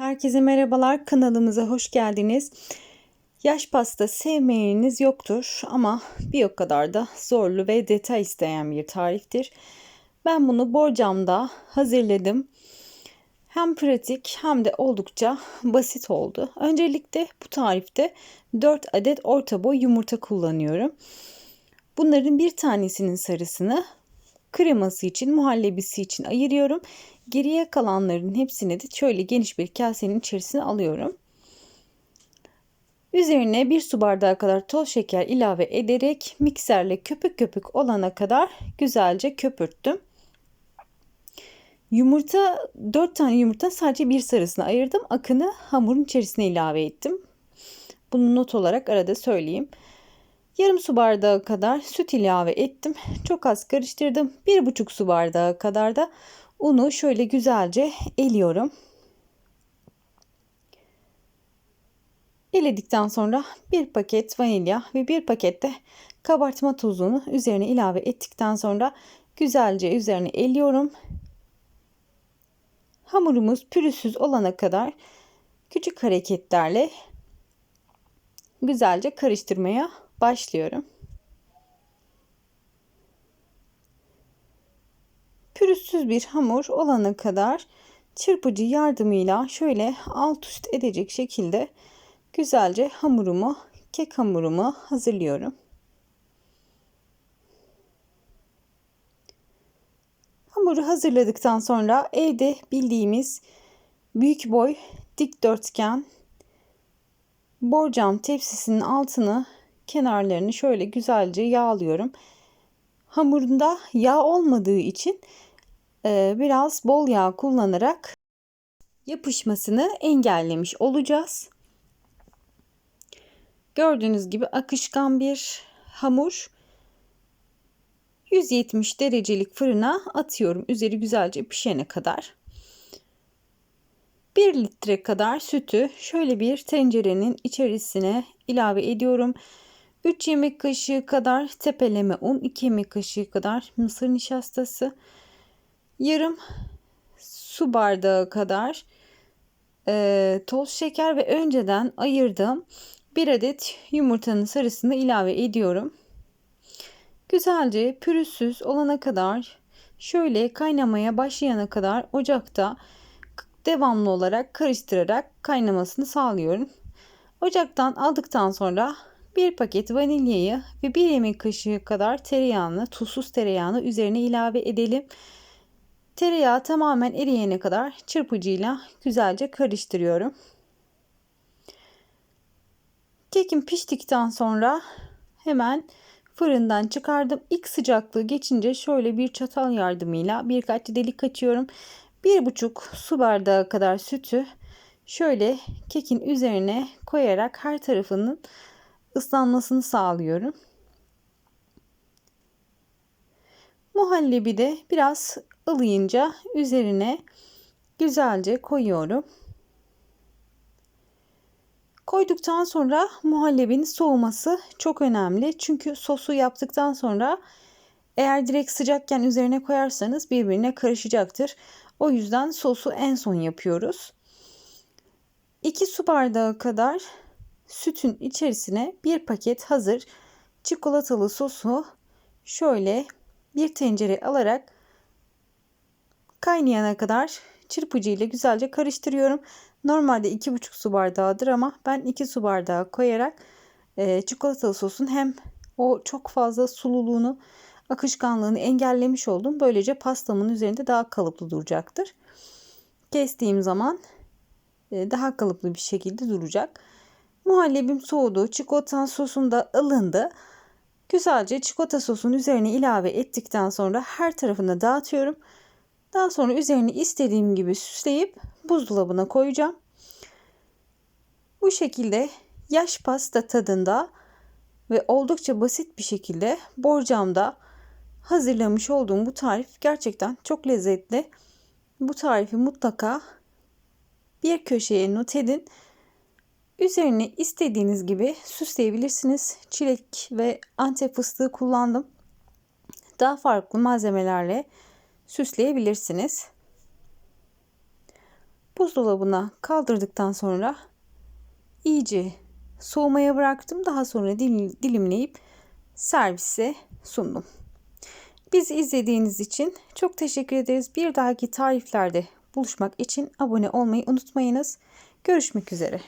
Herkese merhabalar kanalımıza hoş geldiniz. Yaş pasta sevmeyeniniz yoktur ama bir o kadar da zorlu ve detay isteyen bir tariftir. Ben bunu borcamda hazırladım. Hem pratik hem de oldukça basit oldu. Öncelikle bu tarifte 4 adet orta boy yumurta kullanıyorum. Bunların bir tanesinin sarısını kreması için, muhallebisi için ayırıyorum. Geriye kalanların hepsini de şöyle geniş bir kasenin içerisine alıyorum. Üzerine bir su bardağı kadar toz şeker ilave ederek mikserle köpük köpük olana kadar güzelce köpürttüm. Yumurta 4 tane yumurta sadece bir sarısını ayırdım. Akını hamurun içerisine ilave ettim. Bunu not olarak arada söyleyeyim. Yarım su bardağı kadar süt ilave ettim. Çok az karıştırdım. Bir buçuk su bardağı kadar da unu şöyle güzelce eliyorum. Eledikten sonra bir paket vanilya ve bir paket de kabartma tozunu üzerine ilave ettikten sonra güzelce üzerine eliyorum. Hamurumuz pürüzsüz olana kadar küçük hareketlerle güzelce karıştırmaya başlıyorum. Pürüzsüz bir hamur olana kadar çırpıcı yardımıyla şöyle alt üst edecek şekilde güzelce hamurumu, kek hamurumu hazırlıyorum. Hamuru hazırladıktan sonra evde bildiğimiz büyük boy dikdörtgen borcam tepsisinin altını kenarlarını şöyle güzelce yağlıyorum. Hamurunda yağ olmadığı için e, biraz bol yağ kullanarak yapışmasını engellemiş olacağız. Gördüğünüz gibi akışkan bir hamur. 170 derecelik fırına atıyorum. Üzeri güzelce pişene kadar. 1 litre kadar sütü şöyle bir tencerenin içerisine ilave ediyorum. 3 yemek kaşığı kadar tepeleme un, 2 yemek kaşığı kadar mısır nişastası, yarım su bardağı kadar e, toz şeker ve önceden ayırdığım bir adet yumurtanın sarısını ilave ediyorum. Güzelce pürüzsüz olana kadar şöyle kaynamaya başlayana kadar ocakta devamlı olarak karıştırarak kaynamasını sağlıyorum. Ocaktan aldıktan sonra bir paket vanilyayı ve bir yemek kaşığı kadar tereyağını, tuzsuz tereyağını üzerine ilave edelim. Tereyağı tamamen eriyene kadar çırpıcıyla güzelce karıştırıyorum. Kekim piştikten sonra hemen fırından çıkardım. İlk sıcaklığı geçince şöyle bir çatal yardımıyla birkaç delik açıyorum. Bir buçuk su bardağı kadar sütü şöyle kekin üzerine koyarak her tarafının ıslanmasını sağlıyorum. Muhallebi de biraz ılıyınca üzerine güzelce koyuyorum. Koyduktan sonra muhallebinin soğuması çok önemli. Çünkü sosu yaptıktan sonra eğer direkt sıcakken üzerine koyarsanız birbirine karışacaktır. O yüzden sosu en son yapıyoruz. 2 su bardağı kadar sütün içerisine bir paket hazır çikolatalı sosu şöyle bir tencere alarak kaynayana kadar çırpıcı ile güzelce karıştırıyorum. Normalde 2,5 su bardağıdır ama ben 2 su bardağı koyarak e, çikolatalı sosun hem o çok fazla sululuğunu akışkanlığını engellemiş oldum. Böylece pastamın üzerinde daha kalıplı duracaktır. Kestiğim zaman e, daha kalıplı bir şekilde duracak. Muhallebim soğudu. Çikolata sosum da ılındı. Güzelce çikolata sosun üzerine ilave ettikten sonra her tarafına dağıtıyorum. Daha sonra üzerine istediğim gibi süsleyip buzdolabına koyacağım. Bu şekilde yaş pasta tadında ve oldukça basit bir şekilde borcamda hazırlamış olduğum bu tarif gerçekten çok lezzetli. Bu tarifi mutlaka bir köşeye not edin. Üzerine istediğiniz gibi süsleyebilirsiniz. Çilek ve antep fıstığı kullandım. Daha farklı malzemelerle süsleyebilirsiniz. buzdolabına kaldırdıktan sonra iyice soğumaya bıraktım. Daha sonra dilim- dilimleyip servise sundum. Bizi izlediğiniz için çok teşekkür ederiz. Bir dahaki tariflerde buluşmak için abone olmayı unutmayınız. Görüşmek üzere.